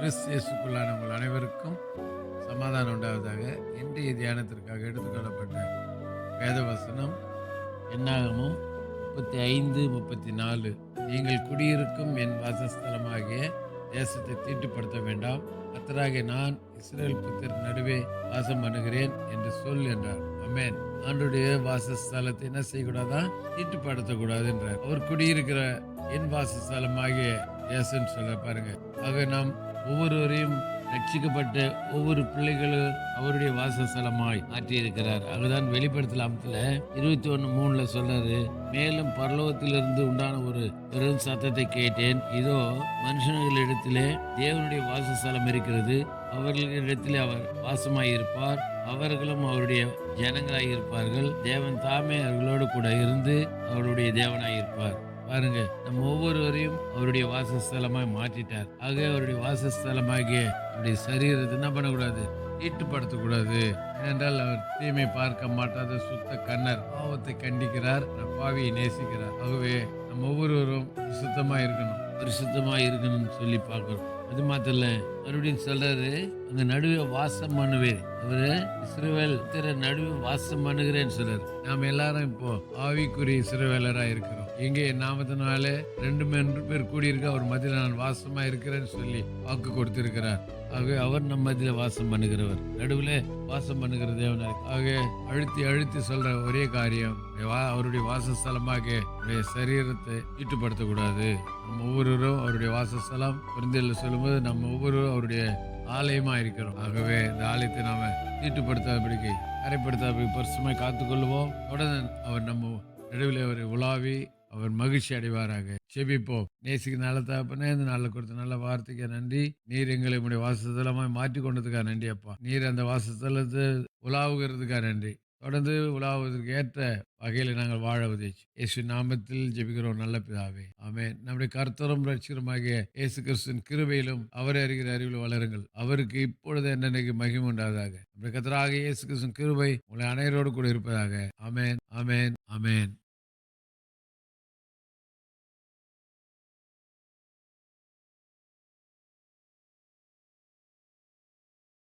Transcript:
கிறிஸ்து இயேசுக்குள்ளான உங்கள் அனைவருக்கும் சமாதானம் உண்டாவதாக இன்றைய தியானத்திற்காக எடுத்துக்கொள்ளப்பட்ட வேதவசனம் என்னாகமும் முப்பத்தி ஐந்து முப்பத்தி நாலு நீங்கள் குடியிருக்கும் என் வாசஸ்தலமாகிய தேசத்தை தீட்டுப்படுத்த வேண்டாம். அத்தராக நான் இஸ்ரேல் புத்தர் நடுவே வாசம் பண்ணுகிறேன் என்று சொல் என்றார். அமேன் ஆண்டுடைய வாசஸ்தலத்தை என்ன செய்யக்கூடாதான் தீட்டுப்படுத்தக்கூடாது என்றார். அவர் குடியிருக்கிற என் வாசஸ்தலமாகிய தேசம் சொல்ல பாருங்க. ஆக நாம் ஒவ்வொருவரையும் ரட்சிக்கப்பட்ட ஒவ்வொரு பிள்ளைகளும் அவருடைய வாசஸ்தலமாய் மாற்றியிருக்கிறார். அதுதான் வெளிப்படுத்தலாமத்துல இருபத்தி ஒன்று மூணுல சொல்றாரு மேலும் பரலோகத்திலிருந்து உண்டான ஒரு பெரும் சத்தத்தை கேட்டேன். இதோ மனுஷர்களிடத்திலே தேவனுடைய வாசஸ்தலம் இருக்கிறது. அவர்களிடத்திலே அவர் வாசமாயிருப்பார். அவர்களும் அவருடைய ஜனங்களாய் இருப்பார்கள் தேவன் தாமே அவர்களோடு கூட இருந்து அவருடைய தேவனாயிருப்பார். பாருங்க நம்ம ஒவ்வொருவரையும் அவருடைய வாசஸ்தலமாய் மாற்றிட்டார். ஆக அவருடைய வாசஸ்தலமாகிய அவருடைய சரீரத்தை என்ன பண்ணக்கூடாது? ஈட்டுப்படுத்தக்கூடாது. ஏனென்றால் அவர் தீமை பார்க்க மாட்டாத சுத்த கண்ணர் பாவத்தை கண்டிக்கிறார் பாவியை நேசிக்கிறார். ஆகவே நம்ம ஒவ்வொருவரும் சுத்தமாக இருக்கணும். பரிசுத்தமாக இருக்கணும்னு சொல்லி பார்க்குறோம். அது மாத்திரம் மறுபடியும் சொல்றாரு அங்க நடுவே வாசம் பண்ணுவேன். அவரு இஸ்ரவேல் திற நடுவே வாசம் பண்ணுகிறேன்னு சொல்றாரு. நாம எல்லாரும் இப்போ ஆவிக்குரிய இஸ்ரவேலரா இருக்கிறோம். எங்கே என் நாமத்தினால ரெண்டு மூன்று பேர் கூடியிருக்க அவர் மத்தியில் நான் வாசமா இருக்கிறேன்னு சொல்லி வாக்கு கொடுத்திருக்கிறார். ஆகவே அவர் நம்ம மதியில் வாசம் பண்ணுகிறவர். நடுவில் வாசம் பண்ணுகிற தேவனார். ஆக அழுத்தி அழுத்தி சொல்ற ஒரே காரியம் வா- அவருடைய வாசஸ்தலமாக அவருடைய சரீரத்தை ஈட்டுப்படுத்தக்கூடாது நம்ம ஒவ்வொருவரும் அவருடைய வாசஸ்தலம் குருந்தையில் சொல்லும்போது நம்ம ஒவ்வொருவரும் அவருடைய ஆலயமா இருக்கிறோம். ஆகவே இந்த ஆலயத்தை நாம தீட்டுப்படுத்தாதபடிக்கு கரைப்படுத்தாதபடி பரிசுமாய் காத்துக்கொள்வோம் உடனே அவர் நம்ம நடுவில் அவர் உலாவி அவர் மகிழ்ச்சி அடைவாராக. செபிப்போம் நேசிக்கு நல்ல தகப்பனே இந்த நல்ல கொடுத்த நல்ல வார்த்தைக்கு நன்றி. நீர் எங்களை உடைய வாசத்தலமாக மாற்றி கொண்டதுக்காக நன்றி அப்பா. நீர் அந்த வாசத்தலத்தை உலாவுகிறதுக்காக நன்றி. தொடர்ந்து உலாவுவதற்கு ஏற்ற வகையில் நாங்கள் வாழ உதவிச்சு. இயேசு நாமத்தில் ஜெபிக்கிறோம் நல்ல பிதாவே. ஆமே நம்முடைய கர்த்தரும் ரட்சிகரமாகிய இயேசு கிறிஸ்துவின் கிருபையிலும் அவரை அறிகிற அறிவில் வளருங்கள். அவருக்கு இப்பொழுது என்னென்னைக்கு மகிமை உண்டாவதாக. நம்முடைய கர்த்தராக இயேசு கிறிஸ்துவின் கிருபை உங்களை அனைவரோடு கூட இருப்பதாக. ஆமேன். ஆமேன். அமேன்